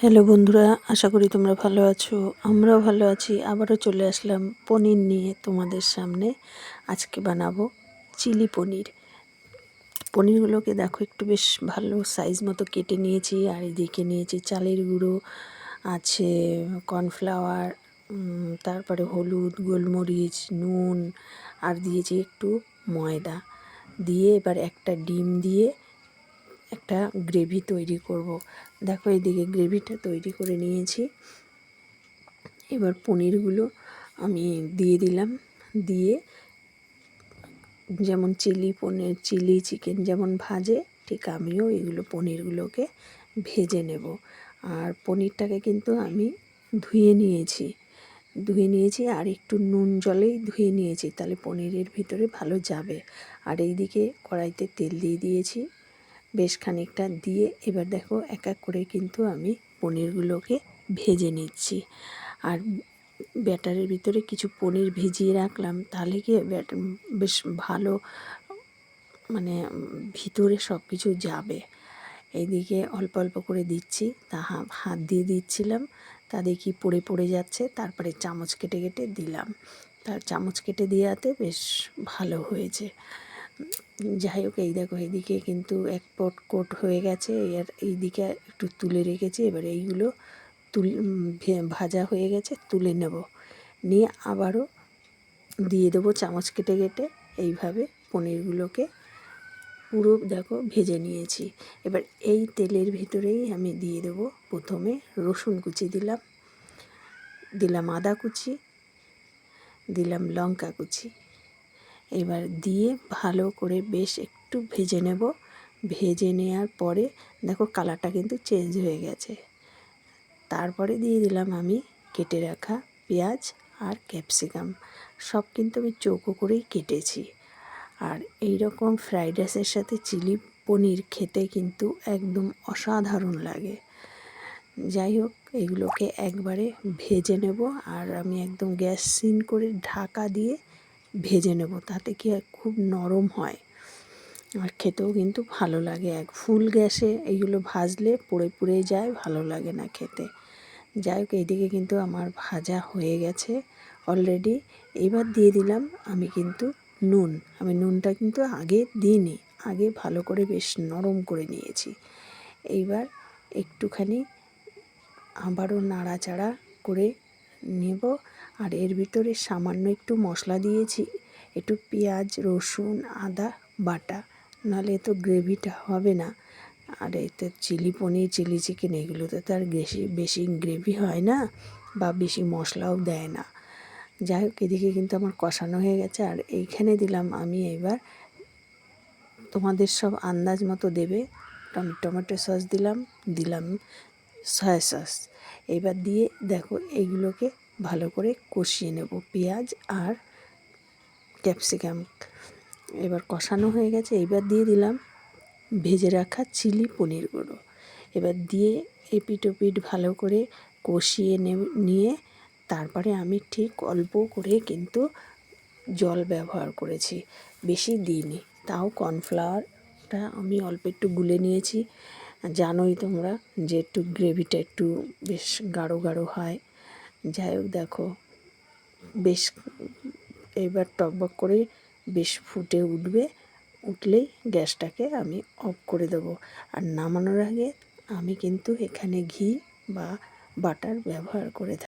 Hello বন্ধুরা, আশা করি তোমরা ভালো আছো, আমরাও ভালো আছি। আবারও চলে আসলাম পনির নিয়ে তোমাদের সামনে। আজকে বানাবো চিলি পনির। পনিরগুলোকে দেখো, একটু বেশ ভালো সাইজ মতো কেটে নিয়েছি, আর এদিকে নিয়েছি চালের গুঁড়ো, আছে কর্নফ্লাওয়ার তারপরে হলুদ, গোলমরিচ, নুন, আর দিয়েছি একটু ময়দা। দিয়ে এবার একটা ডিম দিয়ে একটা গ্রেভি তৈরি করব। দেখো এদিকে গ্রেভিটা তৈরি করে নিয়েছি। এবার পনিরগুলো আমি দিয়ে দিলাম। দিয়ে যেমন চিলি পনির, চিলি চিকেন যেমন ভাজে, ঠিক আমিও এগুলো পনিরগুলোকে ভেজে নেব। আর পনিরটাকে কিন্তু আমি ধুয়ে নিয়েছি। ধুয়ে নিয়েছি আর একটু নুন জলেই ধুয়ে নিয়েছি, তাহলে পনিরের ভিতরে ভালো যাবে। আর এইদিকে কড়াইতে তেল দিয়ে দিয়েছি। বেশ খানিকটা দিয়ে এবার দেখো এক এক করে কিন্তু আমি পনিরগুলোকে ভেজে নিচ্ছি। আর ব্যাটারের ভিতরে কিছু পনির ভিজিয়ে রাখলাম, তাহলে কি বেশ ভালো মানে ভিতরে সব কিছু যাবে। এইদিকে অল্প অল্প করে দিচ্ছি, তা হাত দিয়ে দিচ্ছিলাম, তা দেখি পড়ে পড়ে যাচ্ছে, তারপরে চামচ কেটে কেটে দিলাম। তার চামচ কেটে দেওয়াতে বেশ ভালো হয়েছে। যাই হোক, এই দেখো এইদিকে কিন্তু এক পট কোট হয়ে গেছে। আর এইদিকে একটু তুলে রেখেছি, এবার এইগুলো তুল ভাজা হয়ে গেছে, তুলে নেব। নিয়ে আবারও দিয়ে দেবো চামচ কেটে কেটে। এইভাবে পনিরগুলোকে পুরো, দেখো, ভেজে নিয়েছি। এবার এই তেলের ভিতরেই আমি দিয়ে দেবো প্রথমে রসুন কুচি দিলাম। দিলাম আদা কুচি, দিলাম লঙ্কা কুচি। এবার দিয়ে ভালো করে বেশ একটু ভেজে নেব। ভেজে নেওয়ার পরে দেখো কালারটা কিন্তু চেঞ্জ হয়ে গেছে। তারপরে দিয়ে দিলাম আমি কেটে রাখা পেঁয়াজ আর ক্যাপসিকাম সব কিন্তু আমি চৌকো করেই কেটেছি। আর এই রকম ফ্রাইড রাইসের সাথে চিলি পনির খেতে কিন্তু একদম অসাধারণ লাগে। যাই হোক, এগুলোকে একবারে ভেজে নেব। আর আমি একদম গ্যাস সিন করে ঢাকা দিয়ে ভেজে নেব, তাতে কি খুব নরম হয়। আর খেতেও কিন্তু ভালো লাগে। এক ফুল গ্যাসে এইগুলো ভাজলে পুড়ে পুড়ে যায়, ভালো লাগে না খেতে। যাই হোক, এইদিকে কিন্তু আমার ভাজা হয়ে গেছে অলরেডি এবার দিয়ে দিলাম আমি কিন্তু নুন। আমি নুনটা কিন্তু আগে দিইনি, আগে ভালো করে বেশ নরম করে নিয়েছি। এইবার একটুখানি আবারও নাড়াচাড়া করে নেব। আর এর ভিতরে সামান্য একটু মশলা দিয়েছি। একটু পেঁয়াজ, রসুন, আদা, বাটা। নাহলে তো গ্রেভিটা হবে না। আর এতে চিলি পনির, চিলি চিকেন এগুলোতে তো আর বেশি বেশি গ্রেভি হয় না বা বেশি মশলাও দেয় না। যাই হোক, এদিকে কিন্তু আমার কষানো হয়ে গেছে। আর এইখানে দিলাম আমি এবার তোমাদের সব আন্দাজ মতো দেবে। টমেটো সস দিলাম দিলাম সয়া সস এবার দিয়ে দেখো এইগুলোকে ভালো করে কষিয়ে নেব, পেঁয়াজ আর ক্যাপসিকাম এবার কষানো হয়ে গেছে, এবার দিয়ে দিলাম ভেজে রাখা চিলি পনির গুঁড়ো। এবার দিয়ে এপিট ওপিট ভালো করে কষিয়ে নিয়ে তারপরে আমি ঠিক অল্প করে কিন্তু জল ব্যবহার করেছি, বেশি দিইনি। তাও কর্নফ্লাওয়ারটা আমি অল্প একটু গুলে নিয়েছি। জানোই তোমরা যে একটু গ্রেভিটা একটু বেশ গাঢ় গাঢ় হয়। যাই হোক, দেখো, বেশ এবার টকবক করে বেশ ফুটে উঠবে। উঠলেই গ্যাসটাকে আমি অফ করে দেব। আর নামানোর আগে আমি কিন্তু এখানে ঘি বা বাটার ব্যবহার করে থাকি।